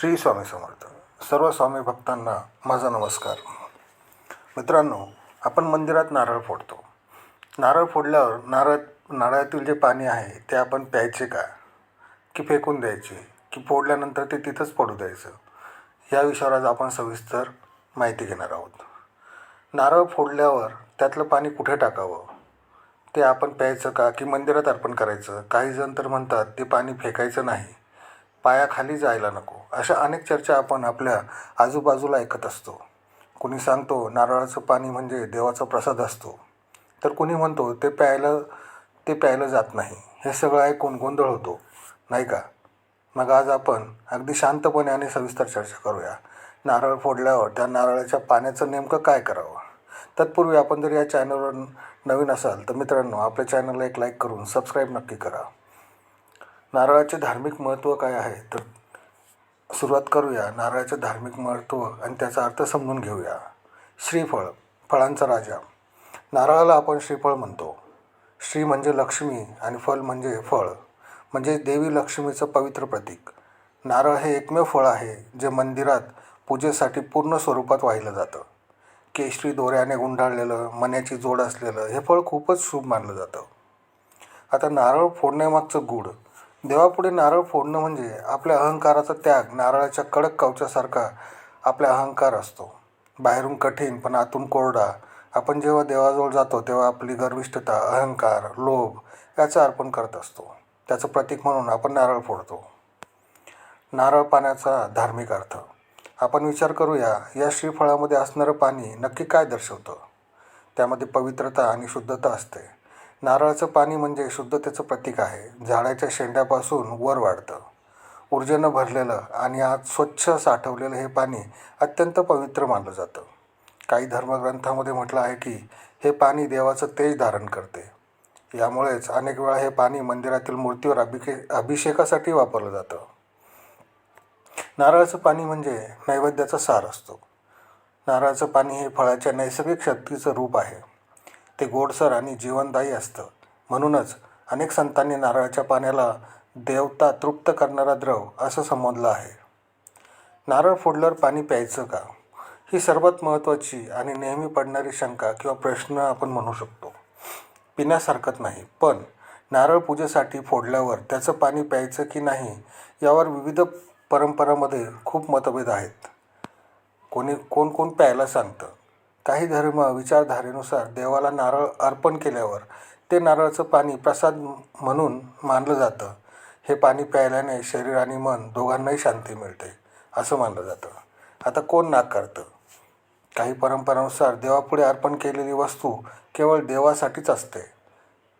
श्री स्वामी समर्थ. सर्व स्वामी भक्तांना माझा नमस्कार. मित्रांनो आपण मंदिरात नारळ फोडतो. नारळ फोडल्यावर नारळ नारळातील जे पाणी आहे ते आपण प्यायचे का? की फेकून द्यायचे? की फोडल्यानंतर ते तिथंच पडू द्यायचं? या विषयावर आज आपण सविस्तर माहिती घेणार आहोत. नारळ फोडल्यावर त्यातलं पाणी कुठे टाकावं? ते आपण प्यायचं का? की मंदिरात अर्पण करायचं? काही जण तर म्हणतात ते पाणी फेकायचं नाही. पायाखाली जायला नको. अशा अनेक चर्चा आपण आपल्या आजूबाजूला ऐकत असतो. कुणी सांगतो नारळाचं पाणी म्हणजे देवाचा प्रसाद असतो. तर कुणी म्हणतो ते प्यायला ते प्यायलं जात नाही. हे सगळं ऐकून गोंधळ होतो. नाही का? मग आज आपण अगदी शांतपणे आणि सविस्तर चर्चा करूया. नारळ फोडल्यावर त्या नारळाच्या पाण्याचं नेमकं काय करावं? तत्पूर्वी आपण जर या चॅनलवर नवीन असाल तर मित्रांनो आपल्या चॅनलला एक लाईक करून सबस्क्राईब नक्की करा. नारळाचे धार्मिक महत्त्व काय आहे? तर सुरुवात करूया. नारळाचे धार्मिक महत्त्व आणि त्याचा अर्थ समजून घेऊया. श्रीफळ फळांचा राजा. नारळाला आपण श्रीफळ म्हणतो. श्री म्हणजे लक्ष्मी आणि फल म्हणजे फळ म्हणजे देवी लक्ष्मीचं पवित्र प्रतीक. नारळ हे एकमेव फळ आहे जे मंदिरात पूजेसाठी पूर्ण स्वरूपात वाहिलं जातं. केशरी दोऱ्याने गुंडाळलेलं मण्याची जोड असलेलं हे फळ खूपच शुभ मानलं जातं. आता नारळ फोडण्यामागचं गूढ देवापुढे नारळ फोडणं म्हणजे आपल्या अहंकाराचा त्याग नारळाच्या कडक कवचासारखा आपला अहंकार असतो. बाहेरून कठीण पण आतून कोरडा. आपण जेव्हा देवाजवळ जातो तेव्हा आपली गर्विष्ठता अहंकार लोभ याचं अर्पण करत असतो. त्याचं प्रतीक म्हणून आपण नारळ फोडतो. नारळ पाण्याचा धार्मिक अर्थ. आपण विचार करूया या श्रीफळामध्ये असणारं पाणी नक्की काय दर्शवतं? त्यामध्ये पवित्रता आणि शुद्धता असते. नारळाचं पाणी म्हणजे शुद्धतेचं प्रतीक आहे. झाडाच्या शेंड्यापासून वर वाढतं. ऊर्जेनं भरलेलं आणि आत स्वच्छ साठवलेलं हे पाणी अत्यंत पवित्र मानलं जातं. काही धर्मग्रंथामध्ये म्हटलं आहे की हे पाणी देवाचं तेज धारण करते. यामुळेच अनेक वेळा हे पाणी मंदिरातील मूर्तीवर अभिके अभिषेकासाठी वापरलं जातं. नारळाचं पाणी म्हणजे नैवेद्याचा सार असतो. नारळाचं पाणी हे फळाच्या नैसर्गिक शक्तीचं रूप आहे. ते गोडसर आणि जीवनदायी असतं. म्हणूनच अनेक संतांनी नारळाच्या पाण्याला देवता तृप्त करणारा द्रव असं संबोधलं आहे. नारळ फोडल्यावर पाणी प्यायचं का? ही सर्वात महत्त्वाची आणि नेहमी पडणारी शंका किंवा प्रश्न आपण म्हणू शकतो. पिण्यासारखंच नाही पण नारळ पूजेसाठी फोडल्यावर त्याचं पाणी प्यायचं की नाही यावर विविध परंपरामध्ये खूप मतभेद आहेत. कोणी कोण कोण प्यायला सांगतं? काही धर्म विचारधारेनुसार देवाला नारळ अर्पण केल्यावर ते नारळाचं पाणी प्रसाद म्हणून मानलं जातं. हे पाणी प्यायल्याने शरीर आणि मन दोघांनाही शांती मिळते असं मानलं जातं. आता कोण नाकारतं काही परंपरानुसार देवापुढे अर्पण केलेली वस्तू केवळ देवासाठीच असते.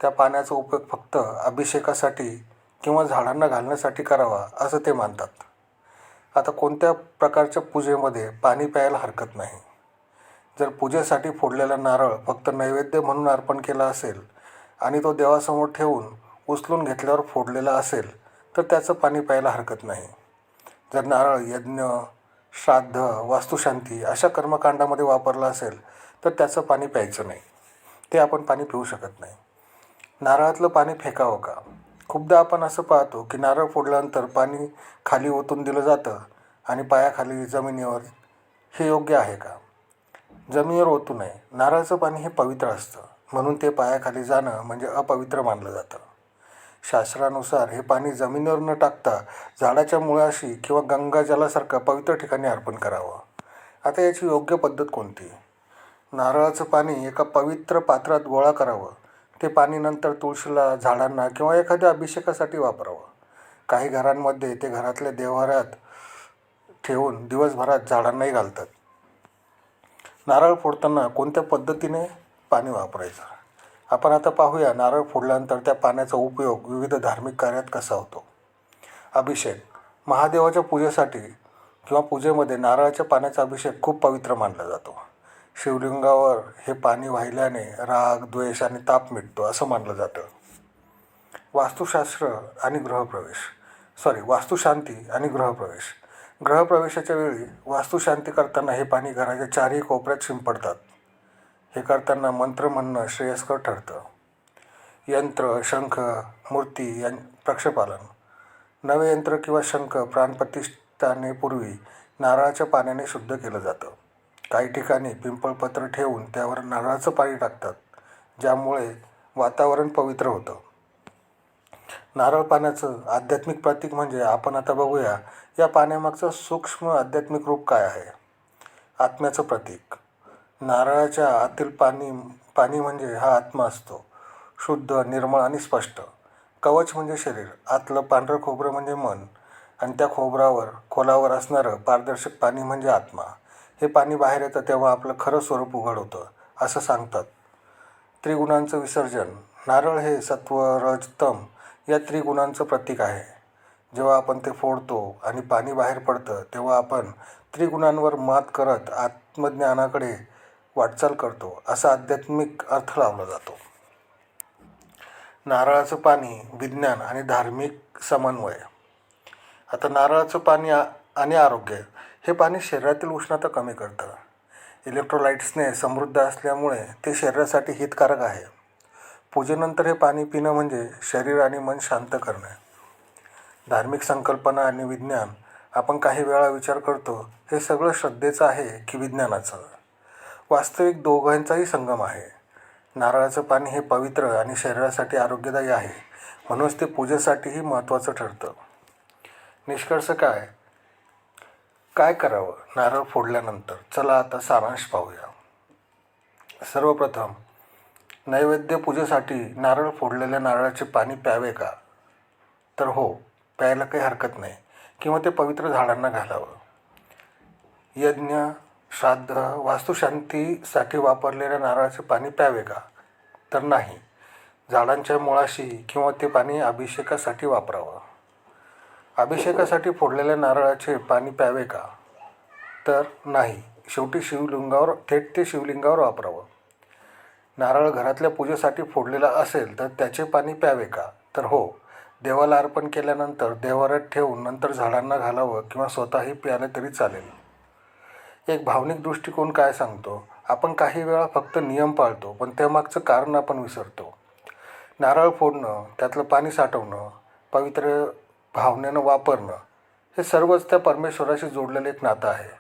त्या पाण्याचा उपयोग फक्त अभिषेकासाठी किंवा झाडांना घालण्यासाठी करावा असं ते मानतात. आता कोणत्या प्रकारच्या पूजेमध्ये पाणी प्यायला हरकत नाही? जर पूजेसाठी फोडलेला नारळ फक्त नैवेद्य म्हणून अर्पण केला असेल आणि तो देवासमोर ठेवून उचलून घेतल्यावर फोडलेला असेल तर त्याचं पाणी प्यायला हरकत नाही. जर नारळ यज्ञ श्राद्ध वास्तुशांती अशा कर्मकांडामध्ये वापरला असेल तर त्याचं पाणी प्यायचं नाही. ते आपण पाणी पिऊ शकत नाही. नारळातलं पाणी फेकावं का? खूपदा आपण असं पाहतो की नारळ फोडल्यानंतर पाणी खाली ओतून दिलं जातं आणि पायाखाली जमिनीवर हे योग्य आहे का? जमिनीवर ओतू नये. नारळाचं पाणी हे पवित्र असतं. म्हणून ते पायाखाली जाणं म्हणजे अपवित्र मानलं जातं. शास्त्रानुसार हे पाणी जमिनीवर न टाकता झाडाच्या मुळाशी किंवा गंगाजलासारखं पवित्र ठिकाणी अर्पण करावं. आता याची योग्य पद्धत कोणती? नारळाचं पाणी एका पवित्र पात्रात गोळा करावं. ते पाणी नंतर तुळशीला झाडांना किंवा एखाद्या अभिषेकासाठी वापरावं. काही घरांमध्ये ते घरातल्या देव्हाऱ्यात ठेवून दिवसभरात झाडांनाही घालतात. नारळ फोडताना कोणत्या पद्धतीने पाणी वापरायचं? आपण आता पाहूया नारळ फोडल्यानंतर त्या पाण्याचा उपयोग विविध धार्मिक कार्यात कसा होतो? अभिषेक महादेवाच्या पूजेसाठी किंवा पूजेमध्ये नारळाच्या पाण्याचा अभिषेक खूप पवित्र मानला जातो. शिवलिंगावर हे पाणी वाहिल्याने राग द्वेष आणि ताप मिटतो असं मानलं जातं. वास्तुशास्त्र आणि गृहप्रवेश. सॉरी वास्तुशांती आणि गृहप्रवेश. गृहप्रवेशाच्या वेळी वास्तुशांती करताना हे पाणी घराच्या चारही कोपऱ्यात शिंपडतात. हे करताना मंत्र म्हणणं श्रेयस्कर ठरतं. यंत्र शंख मूर्ती यां प्रक्षेपालन. नवे यंत्र किंवा शंख प्राणप्रतिष्ठानेपूर्वी नारळाच्या पाण्याने शुद्ध केलं जातं. काही ठिकाणी पिंपळपत्र ठेवून त्यावर नारळाचं पाणी टाकतात ज्यामुळे वातावरण पवित्र होतं. नारळ पाण्याचं आध्यात्मिक प्रतीक म्हणजे आपण आता बघूया या पाण्यामागचं सूक्ष्म आध्यात्मिक रूप काय आहे? आत्म्याचं प्रतीक. नारळाच्या आतील पाणी पाणी म्हणजे हा आत्मा असतो शुद्ध निर्मळ आणि स्पष्ट. कवच म्हणजे शरीर आतलं पांढरं खोबरं म्हणजे मन आणि त्या खोबरावर खोलावर असणारं पारदर्शक पाणी म्हणजे आत्मा. हे पाणी बाहेर येतं तेव्हा आपलं खरं स्वरूप उघड होतं असं सांगतात. त्रिगुणांचं विसर्जन. नारळ हे सत्व रजतम या त्रिगुणांचं प्रतीक आहे. जेव्हा आपण ते फोडतो आणि पाणी बाहेर पडतं तेव्हा आपण त्रिगुणांवर मात करत आत्मज्ञानाकडे वाटचाल करतो असा आध्यात्मिक अर्थ लावला जातो. नारळाचं पाणी विज्ञान आणि धार्मिक समन्वय. आता नारळाचं पाणी आणि आरोग्य हे पाणी शरीरातील उष्णता कमी करतं. इलेक्ट्रोलाइट्सने समृद्ध असल्यामुळे ते शरीरासाठी हितकारक आहे. पूजेनंतर हे पाणी पिणं म्हणजे शरीर आणि मन शांत करणे. धार्मिक संकल्पना आणि विज्ञान आपण काही वेळा विचार करतो हे सगळं श्रद्धेचं आहे की विज्ञानाचं. वास्तविक दोघांचाही संगम आहे. नारळाचं पाणी हे पवित्र आणि शरीरासाठी आरोग्यदायी आहे म्हणूनच ते पूजेसाठीही महत्त्वाचं ठरतं. निष्कर्ष काय? काय करावं? नारळ फोडल्यानंतर. चला आता सारांश पाहूया. सर्वप्रथम नैवेद्य पूजेसाठी नारळ फोडलेल्या नारळाचे पाणी प्यावे का? तर हो प्यायला काही हरकत नाही. किंवा ते पवित्र झाडांना घालावं. यज्ञ श्राद्ध वास्तुशांतीसाठी वापरलेल्या नारळाचे पाणी प्यावे का? तर नाही. झाडांच्या मुळाशी किंवा ते पाणी अभिषेकासाठी वापरावं. अभिषेकासाठी फोडलेल्या नारळाचे पाणी प्यावे का? तर नाही. शेवटी शिवलिंगावर थेट ते शिवलिंगावर वापरावं. नारळ घरातल्या पूजेसाठी फोडलेला असेल तर त्याचे पाणी प्यावे का? तर हो. देवाला अर्पण केल्यानंतर देवाऱ्यात ठेवून नंतर झाडांना घालावं किंवा स्वतःही प्यायलं तरी चालेल. एक भावनिक दृष्टिकोन काय सांगतो? आपण काही वेळा फक्त नियम पाळतो पण त्यामागचं कारण आपण विसरतो. नारळ फोडणं त्यातलं पाणी साठवणं पवित्र भावनेनं वापरणं हे सर्वच त्या परमेश्वराशी जोडलेलं एक नातं आहे.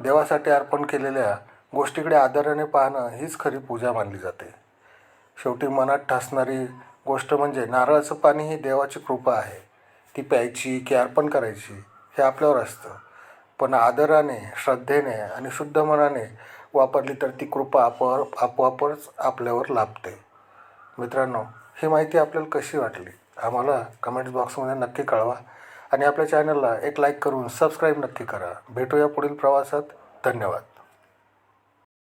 देवासाठी अर्पण केलेल्या गोष्टीकडे आदराने पाहणं हीच खरी पूजा मानली जाते. शेवटी मनात ठासणारी गोष्ट म्हणजे नारळाचं पाणी ही देवाची कृपा आहे. ती प्यायची की अर्पण करायची हे आपल्यावर असतं. पण आदराने श्रद्धेने आणि शुद्ध मनाने वापरली तर ती कृपा आपोआप आपोआपच आपल्यावर लाभते. मित्रांनो ही माहिती आपल्याला कशी वाटली? आम्हाला कमेंट्स बॉक्समध्ये नक्की कळवा. आणि आपल्या चॅनलला एक लाईक करून सबस्क्राईब नक्की करा. भेटूया पुढील प्रवासात. धन्यवाद.